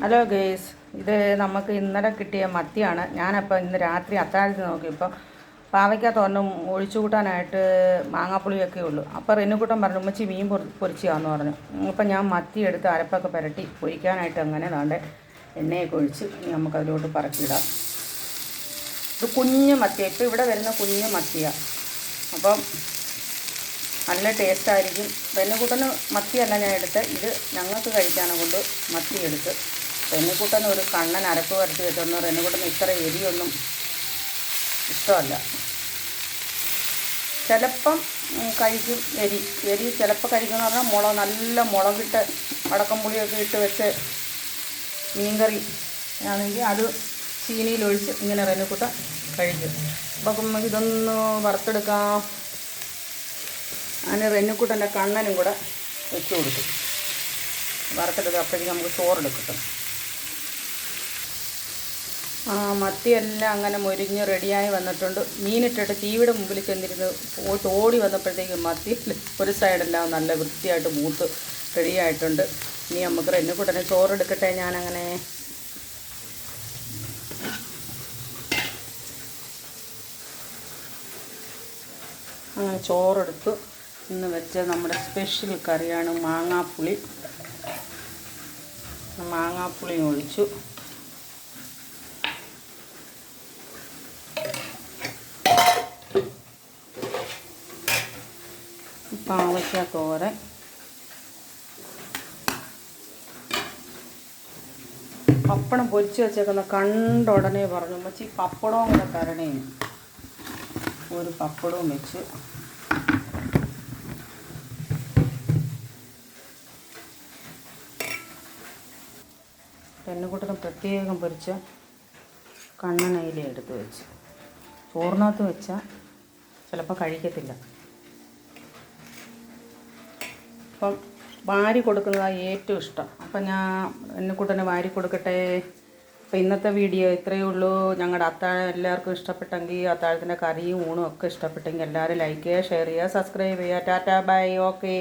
Hello guys ഇത് നമുക്ക് ഇന്നലെ കിട്ടിയ മത്തിയാണ്. ഞാനപ്പോൾ ഇന്ന് രാത്രി അത്താഴത്തിൽ നോക്കിയപ്പോൾ പാവയ്ക്ക തോരനും ഒഴിച്ചു കൂട്ടാനായിട്ട് മാങ്ങാപ്പുളിയൊക്കെ ഉള്ളൂ. അപ്പോൾ റെന്നുകൂട്ടം പറഞ്ഞു ഉമ്മച്ചി മീൻ പൊരിച്ചാന്ന് പറഞ്ഞു. അപ്പം ഞാൻ മത്തി എടുത്ത് അരപ്പൊക്കെ പുരട്ടി പൊരിക്കാനായിട്ട് അങ്ങനെ താണ്ടെ എണ്ണയൊക്കെ ഒഴിച്ച് ഇനി നമുക്കതിലോട്ട് പറക്കിയിടാം ഇത് കുഞ്ഞു മത്തിയാണ് ഇപ്പോൾ ഇവിടെ വരുന്ന കുഞ്ഞു മത്തിയാണ് അപ്പം നല്ല ടേസ്റ്റായിരിക്കും. റെന്നുകൂട്ടന് മത്തിയല്ല ഞാൻ എടുത്ത് ഇത് ഞങ്ങൾക്ക് കഴിക്കാനെ കൊണ്ട് മത്തി എടുത്ത് പെണ്ണുകൂട്ടന് ഒരു കണ്ണൻ അരപ്പ് വരട്ടി വെച്ചൊന്നും പെണ്ണുകൂട്ടന് ഇത്ര എരിയൊന്നും ഇഷ്ടമല്ല. ചിലപ്പം കഴിക്കും എരി. എരി ചിലപ്പോൾ കഴിക്കുന്ന പറഞ്ഞാൽ മുളക് നല്ല മുളകിട്ട് അടക്കം പുളിയൊക്കെ ഇട്ട് വെച്ച് മീൻകറി ആണെങ്കിൽ അത് ചീനിയിലൊഴിച്ച് ഇങ്ങനെ റെനുക്കുട്ട കഴിക്കും. അപ്പം ഇതൊന്ന് വറുത്തെടുക്കാം. അതിന് റെന്നുക്കുട്ടന്റെ കണ്ണനും കൂടെ വെച്ച് കൊടുക്കും. വറുത്തെടുക്കുക അപ്പോഴേക്കും നമുക്ക് ചോറെടുക്കട്ടും മത്തിയെല്ലാം അങ്ങനെ മുരിഞ്ഞ് റെഡിയായി വന്നിട്ടുണ്ട്. മീനിട്ടിട്ട് തീയുടെ മുമ്പിൽ ചെന്നിരുന്ന് പോയിട്ട് ഓടി വന്നപ്പോഴത്തേക്കും മത്തി ഒരു സൈഡെല്ലാം നല്ല വൃത്തിയായിട്ട് മൂത്ത് റെഡിയായിട്ടുണ്ട്. ഇനി നമുക്ക് എന്നെ കൂട്ടനെ ചോറെടുക്കട്ടെ ഞാനങ്ങനെ. അങ്ങനെ ചോറെടുത്തു. ഇന്ന് വെച്ച നമ്മുടെ സ്പെഷ്യൽ കറിയാണ് മാങ്ങാപ്പുളി. മാങ്ങാപ്പുളി ഒഴിച്ചു. പാവയ്ക്ക പപ്പടം പൊരിച്ച് വെച്ചേക്കുന്ന കണ്ട ഉടനെ പറഞ്ഞു മച്ചി പപ്പടവും കൂടെ തരണേ. ഒരു പപ്പടവും വെച്ച്. പെണ്ണുകുട്ടന് പ്രത്യേകം പൊരിച്ച കണ്ണനയില എടുത്ത് വെച്ച്. ചോറിനകത്ത് വെച്ചാൽ ചിലപ്പോൾ കഴിക്കത്തില്ല. അപ്പം വാരി കൊടുക്കുന്നതാണ് ഏറ്റവും ഇഷ്ടം. അപ്പം ഞാൻ എന്നെക്കുട്ടനെ വാരി കൊടുക്കട്ടെ. അപ്പം ഇന്നത്തെ വീഡിയോ ഇത്രയേ ഉള്ളൂ. ഞങ്ങളുടെ അത്താഴം എല്ലാവർക്കും ഇഷ്ടപ്പെട്ടെങ്കിൽ അത്താഴത്തിന്റെ കറിയും ഊണും ഒക്കെ ഇഷ്ടപ്പെട്ടെങ്കിൽ എല്ലാവരും ലൈക്ക് ചെയ്യുക ഷെയർ ചെയ്യുക സബ്സ്ക്രൈബ് ചെയ്യുക. Tata bye okay